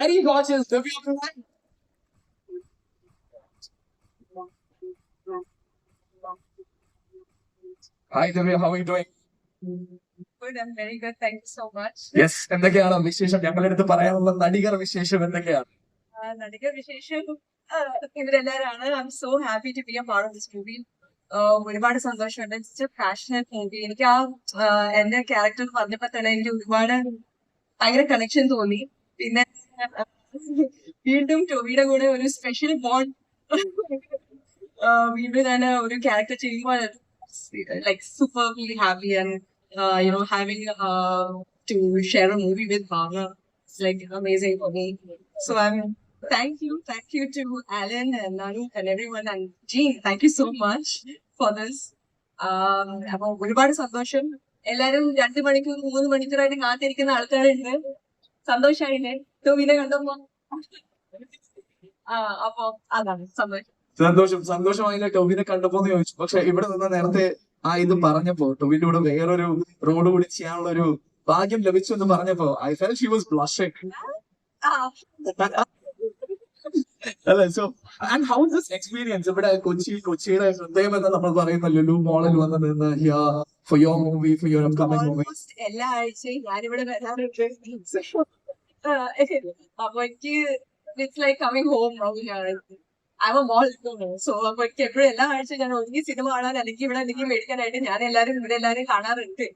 Very gorgeous. Divya Pillai. Hi Divya, how are you doing? Good, I'm very good. Thank you so much. Yes എന്തൊക്കെയാണ് വിശേഷം ഞങ്ങളുടെ അടുത്ത് പറയാനുള്ള നടികർ വിശേഷം എന്തൊക്കെയാണ് Uh, നടിക വിശേഷം ഇവരെല്ലാവരാണ് I am so happy to be a part of this movie ഒരുപാട് സന്തോഷമുണ്ട് ഇറ്റ്സ് പാഷനറ്റ് മൂവി എനിക്ക് ആ എന്റെ ക്യാരക്ടർ പറഞ്ഞപ്പോ തന്നെ എനിക്ക് ഒരുപാട് ഭയങ്കര കണക്ഷൻ തോന്നി പിന്നെ വീണ്ടും ടോവിയുടെ കൂടെ ഒരു സ്പെഷ്യൽ ബോണ്ട് വീണ്ടും ഞാൻ ഒരു ക്യാരക്ടർ ചെയ്യുമ്പോൾ like superly happy and you know having to share a movie with Bhavana It's amazing for me so I thank thank you, thank you to Alan and and everyone and Jean. Thank you so much for this. Um, അപ്പൊ ഒരുപാട് സന്തോഷം എല്ലാരും രണ്ടു മണിക്കൂർ മൂന്ന് മണിക്കൂറായിട്ട് കാത്തിരിക്കുന്ന ആൾക്കാരുണ്ട് സന്തോഷായില്ലേ? ടോവിനെ കണ്ടപ്പോ. ആ അപ്പൊ അതാണ് സന്തോഷം. സന്തോഷം സന്തോഷമായില്ല കണ്ടപ്പോ കണ്ടപ്പോന്ന് ചോദിച്ചു. പക്ഷെ ഇവിടെ നിന്ന് നേരത്തെ ആ ഇത് പറഞ്ഞപ്പോ ടൊവിന്റെ കൂടെ വേറൊരു റോഡ് കൂടി ചെയ്യാനുള്ള ഒരു ഭാഗ്യം ലഭിച്ചു എന്ന് പറഞ്ഞപ്പോ I felt she was blushing അല്ലെ? So and how this experience ഇവിടെ കൊച്ചി കൊച്ചിയുടെ ഹൃദയം എന്ന് നമ്മൾ പറയുന്ന ലുലു മോളിൽ വന്ന് നിന്ന് for your movie for your coming movie എല്ലാ ആഴ്ചയും ഞാനിവിടെ വരാറുണ്ട്. അപ്പൊ എനിക്ക് it's like coming home um mall so അപ്പൊ എനിക്ക് എപ്പോഴും എല്ലാ ആഴ്ചയും ഞാൻ ഒന്നുകിൽ സിനിമ കാണാൻ അല്ലെങ്കിൽ ഇവിടെ അല്ലെങ്കിൽ മേടിക്കാനായിട്ട് ഞാൻ എല്ലാരും ഇവിടെ എല്ലാരും കാണാറുണ്ട്.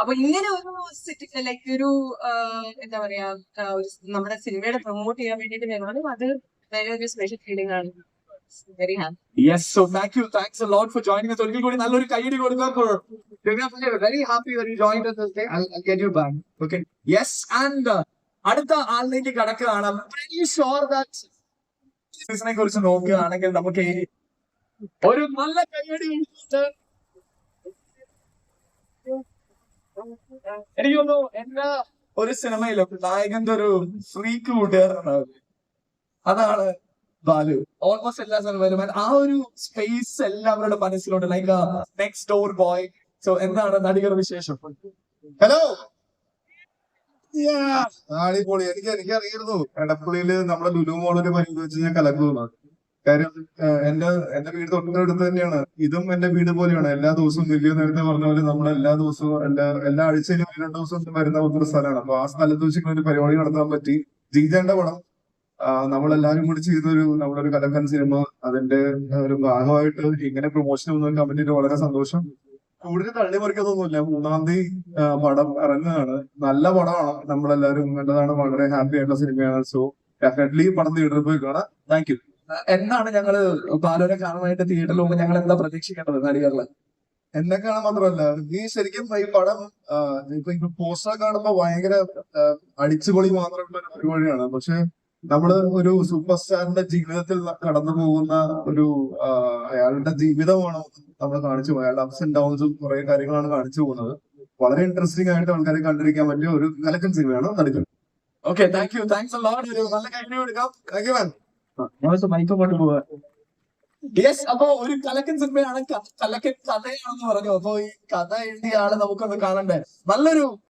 അപ്പൊ ഇങ്ങനെ ഒരു ലൈക്ക് ഒരു എന്താ പറയാ നമ്മുടെ സിനിമയുടെ പ്രൊമോട്ട് ചെയ്യാൻ വേണ്ടിട്ട് വരണം അത് വേറെ ഒരു സ്പെഷ്യൽ ഫീലിംഗ് ആണ്. Very happy yes so thank you thanks a lot for joining us. ഒരിക്കൽ കൂടി നല്ലൊരു കൈയടി കൊടുക്കാം. For very happy that joined us this I'll, get you okay. Yes and uh, അടുത്ത ആളിലേക്ക് കടക്കുകയാണ്. ഷുവർ കുറിച്ച് നോക്കുകയാണെങ്കിൽ നമുക്ക് ഒരു നല്ല കൈയടി എനിക്ക് തോന്നുന്നു എന്റെ ഒരു സിനിമയിലൊക്കെ നായകന്റെ ഒരു ഫ്രീക്ക് കൂട്ടുകാരനാണ് അതാണ് ബാലു. ഓൾമോസ്റ്റ് എല്ലാ സിനിമയിലും. ആ ഒരു സ്പേസ് എല്ലാവരുടെ മനസ്സിലുണ്ട്. Like next door boy so എന്താണ് നടികർ വിശേഷം? ഹലോ അടിപൊളി. എനിക്ക് എനിക്ക് അറിയായിരുന്നു എടപ്പള്ളിയിൽ നമ്മുടെ ലുലു മോളൊരു പരിധി വെച്ച് ഞാൻ കലക്കുന്നു കാര്യം എന്റെ എന്റെ വീട് തൊട്ടടുത്ത് തന്നെയാണ്. ഇതും എന്റെ വീട് പോലെയാണ്. എല്ലാ ദിവസവും വലിയ നേരത്തെ പറഞ്ഞ പോലെ നമ്മൾ എല്ലാ ദിവസവും എല്ലാ എല്ലാ ആഴ്ചയിലും രണ്ട് ദിവസം വരുന്ന ഒരു സ്ഥലമാണ്. അപ്പൊ ആ സ്ഥലത്ത് വെച്ച് ഒരു പരിപാടി നടത്താൻ പറ്റി. ജീജന്റെ പടം. നമ്മളെല്ലാരും കൂടി ചെയ്തൊരു നമ്മളൊരു കലക്കൻ സിനിമ. അതിന്റെ ഒരു ഭാഗമായിട്ട് ഇങ്ങനെ പ്രൊമോഷൻ ഒന്നും കമ്പനിയിൽ വളരെ സന്തോഷം. കൂടുതൽ തള്ളി മറിക്കുന്നൊന്നുമില്ല മൂന്നാം തീയതി പടം ഇറങ്ങുകയാണ്. നല്ല പടമാണ്. നമ്മളെല്ലാവരും കണ്ടതാണ്. വളരെ ഹാപ്പി ആയിട്ടുള്ള സിനിമയാണ്. സോ ഡെഫിനറ്റ്ലി പടം തിയേറ്ററിൽ പോയി കാണാം. താങ്ക് യു എന്നാണ് ഞങ്ങൾ ബാലുവിനെ കാണാനായിട്ട് തിയേറ്ററിൽ പോകുമ്പോൾ ഞങ്ങൾ എന്താ പ്രതീക്ഷിക്കേണ്ടത് നടികളിൽ എന്നെ കാണാൻ മാത്രമല്ല നീ ശരിക്കും ഈ പടം ഇപ്പൊ പോസ്റ്റർ കാണുമ്പോ ഭയങ്കര അടിച്ചുപൊളി മാത്രമുള്ള ഒരു പരിപാടിയാണ്. പക്ഷെ നമ്മൾ ഒരു സൂപ്പർ സ്റ്റാറിന്റെ ജീവിതത്തിൽ കടന്നു പോകുന്ന ഒരു അയാളുടെ ജീവിതമാണ് നമ്മൾ കാണിച്ചു പോകുന്നത്. അയാളുടെ അപ്സ് ആൻഡ് ഡൗൺസും കുറെ കാര്യങ്ങളാണ് കാണിച്ചു പോകുന്നത്. വളരെ ഇൻട്രസ്റ്റിംഗ് ആയിട്ട് ആൾക്കാരെ കണ്ടിരിക്കാൻ പറ്റിയ ഒരു കലക്കൻ സിനിമയാണ് നടിക്കുന്നത് ഓക്കെ താങ്ക് യു താങ്ക്സ് ഒരു നല്ല കൈഡി കൊടുക്കാം താങ്ക് യു മാൻ മൈക്ക് കൊണ്ട് പോവാ. യെസ് അപ്പൊ ഒരു കലക്കൻ സിനിമയാണ് കലക്കൻ കഥയാണെന്ന് പറഞ്ഞു. അപ്പൊ ഈ കഥ എഴുതിയ ആൾ നമുക്കൊന്ന് കാണണ്ടേ? നല്ലൊരു